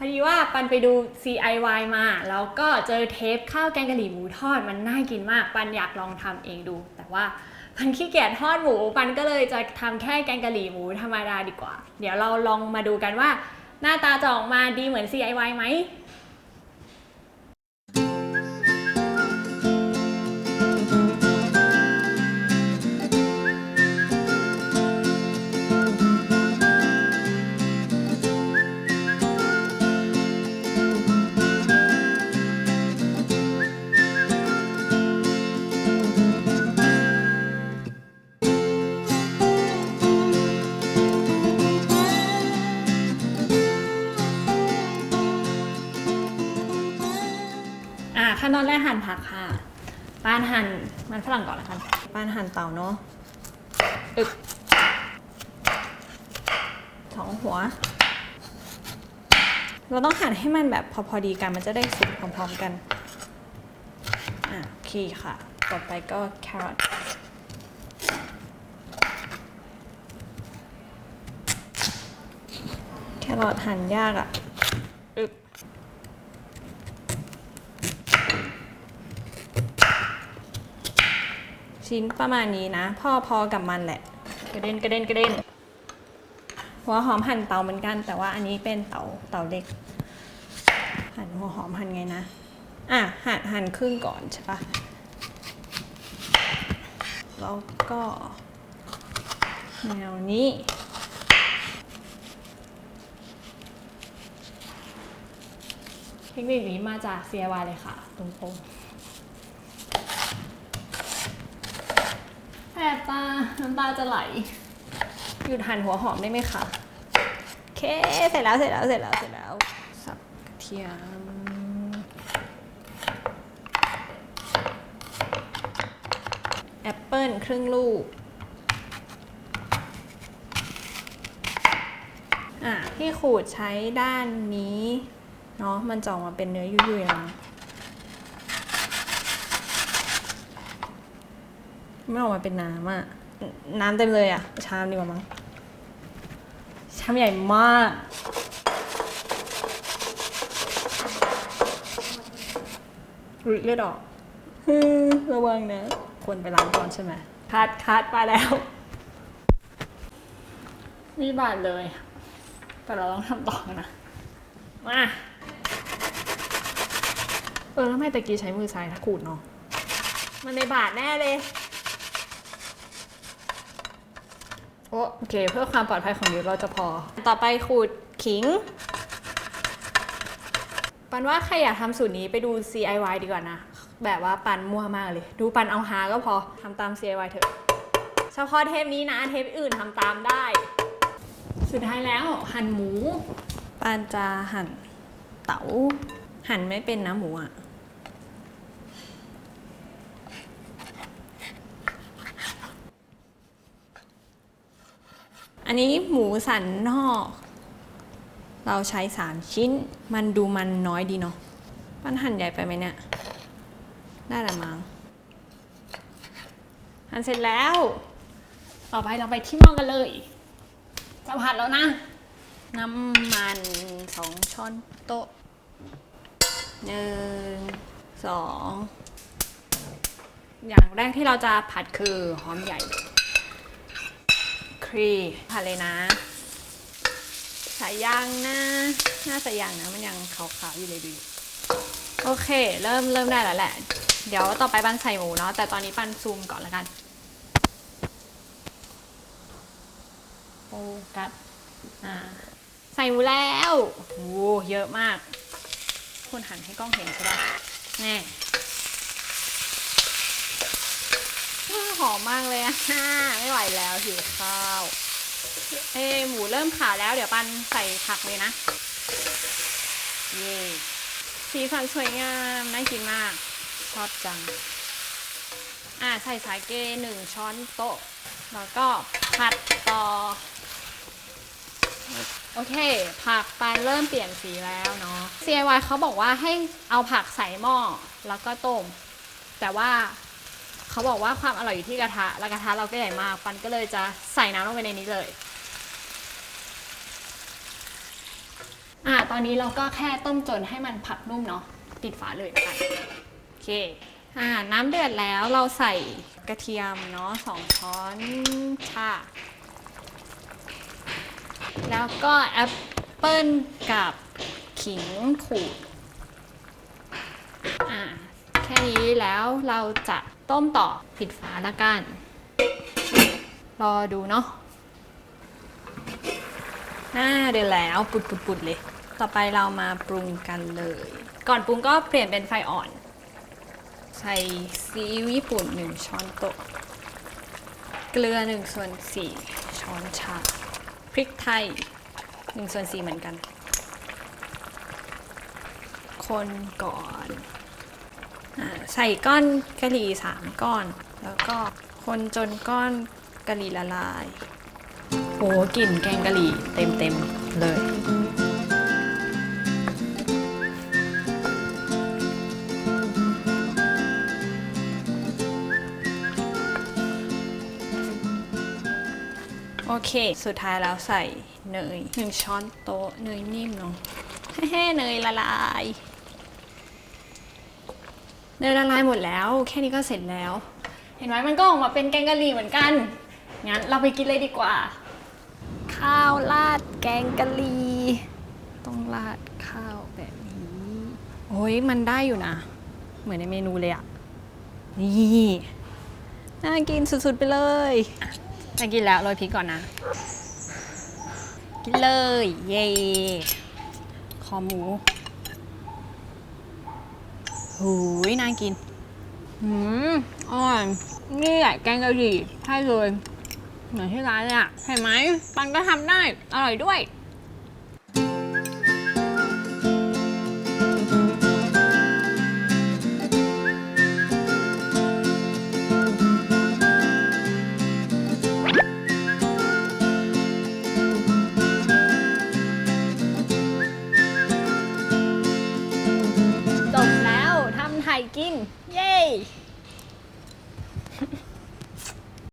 พอดีว่าปันไปดู CIY มา แล้วก็เจอเทปข้าวแกงกะหรี่หมูทอดมันน่ากินมาก ปันอยากลองทำเองดู แต่ว่าปันขี้เกียจทอดหมู ปันก็เลยจะทำแค่แกงกะหรี่หมูธรรมดาดีกว่า เดี๋ยวเราลองมาดูกันว่า หน้าตาจะออกมาดีเหมือน CIY ไหม ขั้นตอนแรกหั่นผักค่ะปานหั่นมันฝรั่งก่อนละกันปานหั่นเต่าเนาะอึกสองหัว เราต้องหั่นให้มันแบบพอพอดีกันมันจะได้สุกพร้อมๆกันอะโอเคค่ะ ต่อไปก็แครอทแครอทหั่นยากอะอึ ชิ้นประมาณนี้นะพ่อพอกับมันแหละ กระเด็นกระเด็นกระเด็นหัวหอมหั่นเตาเหมือนกัน แต่ว่าอันนี้เป็นเตาเตาเล็ก หั่นหัวหอมหั่นไงนะ อะหั่นหั่นครึ่งก่อนใช่ปะแล้วก็แนวนี้ เทคนิคนี้มาจาก CIY เลยค่ะตรงๆ แสบตา น้ำตาจะไหล หยุดหั่นหัวหอมได้ไหมคะโอเค เสร็จแล้วเสร็จแล้วเสร็จแล้วเสร็จแล้ว สับกระเทียม แอปเปิลครึ่งลูก อะที่ขูดใช้ด้านนี้เนาะมันจะออกมาเป็นเนื้อยุ่ยๆนะไม่ออกมาเป็นน้ำอะ น้ำเต็มเลยอะชามดีกว่ามั้ง ชามใหญ่มากรุยเลือดออกระวังนะ ควรไปล้างก่อนใช่ไหมคัดคัดไปแล้ว มีบาดเลย แต่เราต้องทำต่อนะ มา เออ แล้วไม่ตะกี้ใช้มือซ้ายถ้าขูดเนาะ มันในบาทแน่เลย โอโอเค เพื่อความปลอดภัยของยูเราจะพอ ต่อไปขูดขิง ปันว่าใครอยากทำสูตรนี้ไปดู CIY ดีกว่านะ แบบว่าปันมั่วมากเลย ดูปันเอาฮาก็พอทำตาม CIY เถอะ เฉพาะเทปนี้นะเทปอื่นทำตามได้ สุดท้ายแล้วหั่นหมูปันจะหั่นเต๋าหั่นไม่เป็นนะหมูอะ อันนี้หมูสันนอก เราใช้สามชิ้น มันดูมันน้อยดีเนาะมันหั่นใหญ่ไปไหมเนี่ย ได้ละมั้งหั่นเสร็จแล้ว ต่อไปเราไปที่หม้อกันเลยจะผัดแล้วนะ น้ำมันสองช้อนโต๊ะหนึ่งสองอย่างแรกที่เราจะผัดคือหอมใหญ่ ครีผัดเลยนะใส่ยางนะหน่าใส่ยางนะมันยังขาวๆอยู่เลยดีโอเค เริ่มเริ่มได้แล้วแหละ เดี๋ยวต่อไปปันใส่หมูเนาะแต่ตอนนี้ปันซูมก่อนล้วกันโฟกัสอ่าใส่หมูแล้วโอ้เยอะมาก คุณหันให้กล้องเห็นใช่ปะแน่หอมมากเลยอะไม่ไห วแล้วหิวข้าว เอ้ยหมูเริ่มขาวแล้วเดี๋ยวปันใส่ผักเลยนะ เย่สีสันสวยงามน่ากินมากชอบจัง อ่าใส่สาเกหนึ่งช้อนโต๊ะ แล้วก็ผัดต่อ โอเค ผักปานเริ่มเปลี่ยนสีแล้วเนาะ CIY เขาบอกว่าให้เอาผักใส่หม้อแล้วก็ต้ม แต่ว่า เขาบอกว่าความอร่อยอยู่ที่กระทะ แล้วกระทะเราก็ใหญ่มาก ปันก็เลยจะใส่น้ำลงไปในนี้เลย อะตอนนี้เราก็แค่ต้มจนให้มันผัดนุ่มเนาะ ปิดฝาเลยแล้วกันโอเค อ่า น้ำเดือดแล้วเราใส่กระเทียมเนาะสองช้อนชา แล้วก็แอปเปิลกับขิงขูด แค่นี้แล้วเราจะต้มต่อปิดฝาละกัน รอดูเนาะอ่าเดือดแล้วปุดๆๆเลย ต่อไปเรามาปรุงกันเลย ก่อนปรุงก็เปลี่ยนเป็นไฟอ่อน ใส่ซีอิ๊วญี่ปุ่น1ช้อนโต๊ะ เกลือ1ส่วน4ช้อนชา พริกไทย1ส่วน4เหมือนกัน คนก่อน ใส่ก้อนกะหรี่3ก้อน แล้วก็คนจนก้อนกะหรี่ละลายโหกลิ่นแกงกะหรี่เต็มเต็มเลย โอเค สุดท้ายแล้วใส่เนยหนึ่งช้อนโต๊ะเนยนิ่มเนาะเฮ้เนยละลาย เนยละลายหมดแล้ว แค่นี้ก็เสร็จแล้ว เห็นไหมมันก็ออกมาเป็นแกงกะหรี่เหมือนกัน งั้นเราไปกินเลยดีกว่า ข้าวราดแกงกะหรี่ต้องราดข้าวแบบนี้ โอ้ยมันได้อยู่นะ เหมือนในเมนูเลยอะนี่น่ากินสุดๆไปเลยอะน่ากินแล้วโรยพริกก่อนนะ กินเลย เย่คอหมู หูยน่ากินหืมอร่อยนี่แหละแกงกะหรี่ใช่เลยเหมือนที่ร้านเลยอะเห็นไหมปันก็ทำได้ อร่อยด้วย